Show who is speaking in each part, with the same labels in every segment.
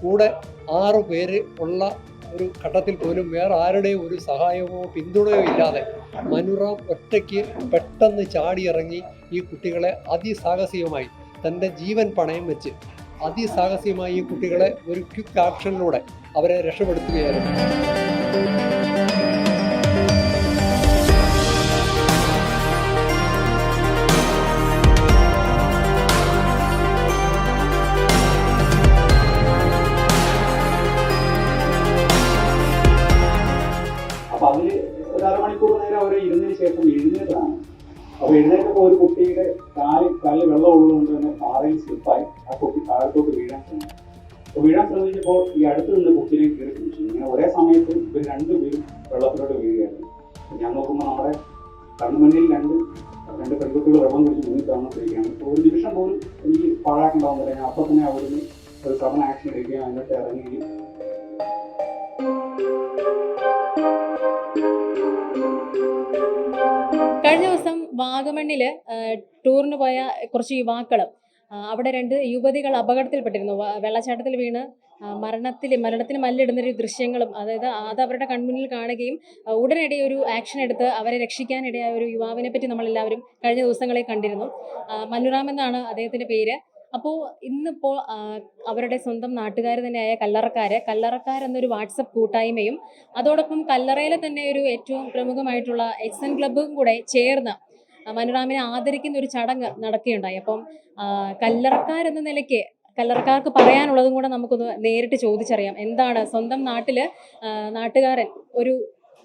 Speaker 1: കൂടെ ആറ് പേര് ഉള്ള ഒരു ഘട്ടത്തിൽ പോലും വേറെ ആരുടെയും ഒരു സഹായമോ പിന്തുണയോ ഇല്ലാതെ മനുറാം ഒറ്റയ്ക്ക് പെട്ടെന്ന് ചാടിയിറങ്ങി ഈ കുട്ടികളെ അതിസാഹസികമായി തന്റെ ജീവൻ പണയം വെച്ച് അതിസാഹസികമായി ഈ കുട്ടികളെ ഒരു ക്വിക്ക് ആക്ഷനിലൂടെ അവരെ രക്ഷപ്പെടുത്തുകയായിരുന്നു.
Speaker 2: എഴുന്നേറ്റതാണ് അപ്പൊ എഴുന്നേറ്റപ്പോ ഒരു കുട്ടിയുടെ കാൽ കാലിൽ വെള്ളം ഉള്ളതുകൊണ്ട് തന്നെ പാറയിൽ സ്ലിപ്പായി ആ കുട്ടി താഴത്തോട്ട് വീഴാൻ ശ്രമിച്ചു. അപ്പൊ വീഴാൻ ശ്രമിച്ചപ്പോൾ ഈ അടുത്ത് നിന്ന് കുട്ടീനെ കയറി പിടിച്ചു. ഇങ്ങനെ ഒരേ സമയത്ത് ഇവർ രണ്ടുപേരും വെള്ളത്തിലോട്ട് വീഴുകയായിരുന്നു. ഞാൻ നോക്കുമ്പോൾ നമ്മുടെ കണ്ണുമണ്ണിൽ രണ്ട് രണ്ട് പെൺകുട്ടികൾ വെള്ളം കുടിച്ച് മുന്നിൽ അപ്പോൾ ഒരു നിമിഷം പോലും എനിക്ക് പാഴാക്കണ്ടാവുന്നില്ല ഞാൻ അപ്പം തന്നെ അവിടുന്ന് ഒരു സഡൻ ആക്ഷൻ എടുക്കുകയും എന്നിട്ട് ഇറങ്ങുകയും
Speaker 3: thank ദിവസം വാഗമണ്ണിൽ ടൂറിന് പോയ കുറച്ച് യുവാക്കൾ അവിടെ രണ്ട് യുവതികൾ അപകടത്തിൽപ്പെട്ടിരുന്നു. വെള്ളച്ചാട്ടത്തിൽ വീണ് മരണത്തിൽ മരണത്തിന് മല്ലിടുന്നൊരു ദൃശ്യങ്ങളും അതായത് അത് അവരുടെ കൺമുന്നിൽ കാണുകയും ഉടനടി ഒരു ആക്ഷൻ എടുത്ത് അവരെ രക്ഷിക്കാനിടയായ ഒരു യുവാവിനെ പറ്റി നമ്മളെല്ലാവരും കഴിഞ്ഞ ദിവസങ്ങളെ കണ്ടിരുന്നു. മനുറാം എന്നാണ് അദ്ദേഹത്തിന്റെ പേര്. അപ്പോൾ ഇന്നിപ്പോൾ അവരുടെ സ്വന്തം നാട്ടുകാർ തന്നെയായ കല്ലറക്കാര് കല്ലറക്കാർ എന്നൊരു വാട്സപ്പ് കൂട്ടായ്മയും അതോടൊപ്പം കല്ലറയിലെ തന്നെ ഒരു ഏറ്റവും പ്രമുഖമായിട്ടുള്ള എക്സൻ ക്ലബും ക്ലബ്ബും കൂടെ ചേർന്ന് മനുറാമിനെ ആദരിക്കുന്ന ഒരു ചടങ്ങ് നടക്കുകയുണ്ടായി. അപ്പം കല്ലറക്കാരെന്ന നിലയ്ക്ക് കല്ലറക്കാർക്ക് പറയാനുള്ളതും കൂടെ നമുക്കൊന്ന് നേരിട്ട് ചോദിച്ചറിയാം. എന്താണ് സ്വന്തം നാട്ടിൽ നാട്ടുകാരൻ ഒരു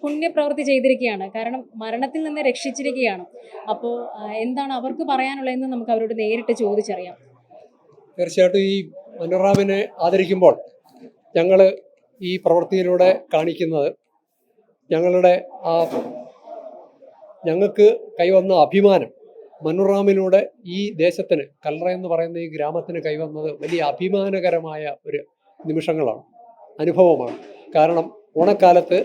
Speaker 3: പുണ്യപ്രവൃത്തി ചെയ്തിരിക്കുകയാണ്. കാരണം മരണത്തിൽ നിന്ന് രക്ഷിച്ചിരിക്കുകയാണ്. അപ്പോൾ എന്താണ് അവർക്ക് പറയാനുള്ളതെന്ന് നമുക്ക് അവരോട് നേരിട്ട് ചോദിച്ചറിയാം.
Speaker 1: തീർച്ചയായിട്ടും ഈ മനുറാമിനെ ആദരിക്കുമ്പോൾ ഞങ്ങൾ ഈ പ്രവൃത്തിയിലൂടെ കാണിക്കുന്നത് ഞങ്ങളുടെ ആ ഞങ്ങൾക്ക് കൈവന്ന അഭിമാനം. മനുറാമിലൂടെ ഈ ദേശത്തിന് കല്ലറ എന്ന് പറയുന്ന ഈ ഗ്രാമത്തിന് കൈവന്നത് വലിയ അഭിമാനകരമായ ഒരു നിമിഷങ്ങളാണ് അനുഭവമാണ്. കാരണം ഓണക്കാലത്ത്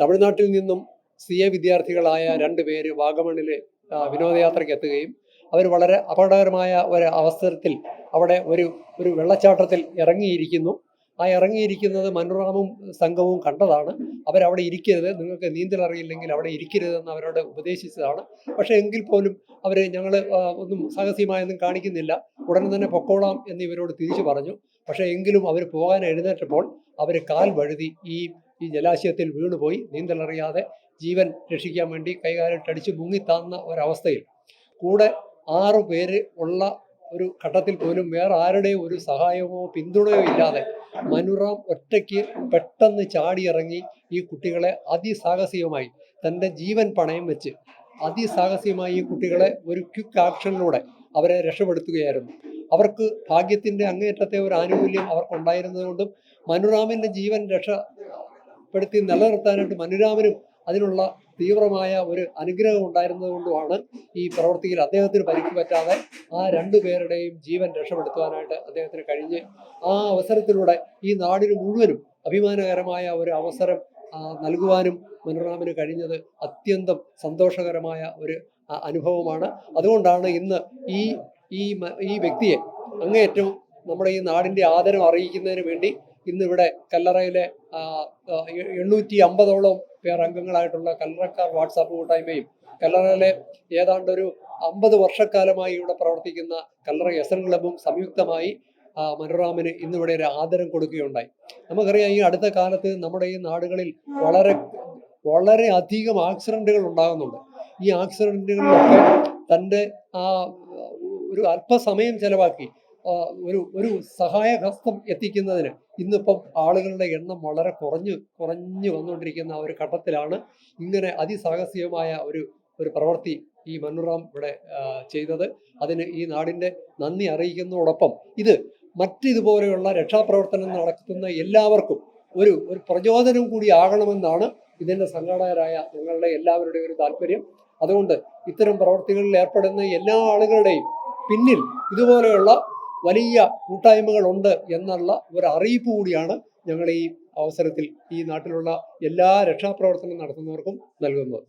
Speaker 1: തമിഴ്നാട്ടിൽ നിന്നും സി എ വിദ്യാർത്ഥികളായ രണ്ട് പേര് വാഗമണിൽ വിനോദയാത്രയ്ക്ക് എത്തുകയും അവർ വളരെ അപകടകരമായ ഒരു അവസരത്തിൽ അവിടെ ഒരു ഒരു വെള്ളച്ചാട്ടത്തിൽ ഇറങ്ങിയിരിക്കുന്നു. ആ ഇറങ്ങിയിരിക്കുന്നത് മനുറാമും സംഘവും കണ്ടതാണ്. അവരവിടെ ഇരിക്കരുത്. നിങ്ങൾക്ക് നീന്തൽ അറിയില്ലെങ്കിൽ അവിടെ ഇരിക്കരുതെന്ന് അവരോട് ഉപദേശിച്ചതാണ്. പക്ഷേ എങ്കിൽ പോലും അവർ ഞങ്ങൾ ഒന്നും സാഹസ്യമായൊന്നും കാണിക്കുന്നില്ല. ഉടനെ തന്നെ പൊക്കോളാം എന്ന് ഇവരോട് തിരിച്ചു പറഞ്ഞു. പക്ഷേ എങ്കിലും അവർ പോകാൻ എഴുന്നേറ്റപ്പോൾ അവർ കാൽ വഴുതി ഈ ഈ ജലാശയത്തിൽ വീണുപോയി. നീന്തൽ അറിയാതെ ജീവൻ രക്ഷിക്കാൻ വേണ്ടി കൈകാലിട്ടടിച്ച് മുങ്ങിത്താന്ന ഒരവസ്ഥയിൽ. കൂടെ ആറു പേര് ഉള്ള ഒരു ഘട്ടത്തിൽ പോലും വേറെ ആരുടെയും ഒരു സഹായമോ പിന്തുണയോ ഇല്ലാതെ മനുറാം ഒറ്റയ്ക്ക് പെട്ടെന്ന് ചാടിയിറങ്ങി ഈ കുട്ടികളെ അതിസാഹസികമായി തന്റെ ജീവൻ പണയം വെച്ച് അതിസാഹസികമായി ഈ കുട്ടികളെ ഒരു ക്വിക്ക് ആക്ഷനിലൂടെ അവരെ രക്ഷപ്പെടുത്തുകയായിരുന്നു. അവർക്ക് ഭാഗ്യത്തിന്റെ അങ്ങേയറ്റത്തെ ഒരു ആനുകൂല്യം അവർക്കുണ്ടായിരുന്നതുകൊണ്ടും മനുറാമിന്റെ ജീവൻ രക്ഷപ്പെടുത്തി നിലനിർത്താനായിട്ട് മനുരാമനും അതിനുള്ള തീവ്രമായ ഒരു അനുഗ്രഹം ഉണ്ടായിരുന്നതുകൊണ്ടുമാണ് ഈ പ്രവൃത്തിയിൽ അദ്ദേഹത്തിന് പരിക്ക് പറ്റാതെ ആ രണ്ടു പേരുടെയും ജീവൻ രക്ഷപ്പെടുത്തുവാനായിട്ട് അദ്ദേഹത്തിന് കഴിഞ്ഞ് ആ അവസരത്തിലൂടെ ഈ നാടിന് മുഴുവനും അഭിമാനകരമായ ഒരു അവസരം നൽകുവാനും മനോരമന് കഴിഞ്ഞത് അത്യന്തം സന്തോഷകരമായ ഒരു അനുഭവമാണ്. അതുകൊണ്ടാണ് ഇന്ന് ഈ ഈ ഈ വ്യക്തിയെ അങ്ങേയറ്റം നമ്മുടെ ഈ നാടിന്റെ ആദരം അറിയിക്കുന്നതിന് വേണ്ടി ഇന്നിവിടെ കല്ലറയിലെ എണ്ണൂറ്റി അമ്പതോളം പേർ അംഗങ്ങളായിട്ടുള്ള കല്ലറക്കാർ വാട്സാപ്പ് കൂട്ടായ്മയും കല്ലറയിലെ ഏതാണ്ട് ഒരു അമ്പത് വർഷക്കാലമായി ഇവിടെ പ്രവർത്തിക്കുന്ന കല്ലറ എസ് എൻ ക്ലബും സംയുക്തമായി മനോറാമിന് ഇന്നിവിടെ ഒരു ആദരം കൊടുക്കുകയുണ്ടായി. നമുക്കറിയാം ഈ അടുത്ത കാലത്ത് നമ്മുടെ ഈ നാടുകളിൽ വളരെ വളരെ അധികം ആക്സിഡന്റുകൾ ഉണ്ടാകുന്നുണ്ട്. ഈ ആക്സിഡന്റുകളിലൊക്കെ തന്റെ ആ ഒരു അല്പസമയം ചെലവാക്കി ഒരു ഒരു സഹായഹസ്തം എത്തിക്കുന്നതിന് ഇന്നിപ്പം ആളുകളുടെ എണ്ണം വളരെ കുറഞ്ഞു കുറഞ്ഞു വന്നുകൊണ്ടിരിക്കുന്ന ഒരു ഘട്ടത്തിലാണ് ഇങ്ങനെ അതിസാഹസികമായ ഒരു ഒരു പ്രവൃത്തി ഈ മനുറാം ഇവിടെ ചെയ്തത്. അതിന് ഈ നാടിന്റെ നന്ദി അറിയിക്കുന്നതോടൊപ്പം ഇത് മറ്റിതുപോലെയുള്ള രക്ഷാപ്രവർത്തനം നടത്തുന്ന എല്ലാവർക്കും ഒരു ഒരു പ്രചോദനം കൂടി ആകണമെന്നാണ് ഇതിന്റെ സംഘാടകരായ ഞങ്ങളുടെ എല്ലാവരുടെയും ഒരു താല്പര്യം. അതുകൊണ്ട് ഇത്തരം പ്രവർത്തികളിൽ ഏർപ്പെടുന്ന എല്ലാ ആളുകളുടെയും പിന്നിൽ ഇതുപോലെയുള്ള വലിയ കൂട്ടായ്മകളുണ്ട് എന്നുള്ള ഒരു അറിയിപ്പ് കൂടിയാണ് ഞങ്ങൾ ഈ അവസരത്തിൽ ഈ നാട്ടിലുള്ള എല്ലാ രക്ഷാപ്രവർത്തനം നടത്തുന്നവർക്കും നൽകുന്നത്.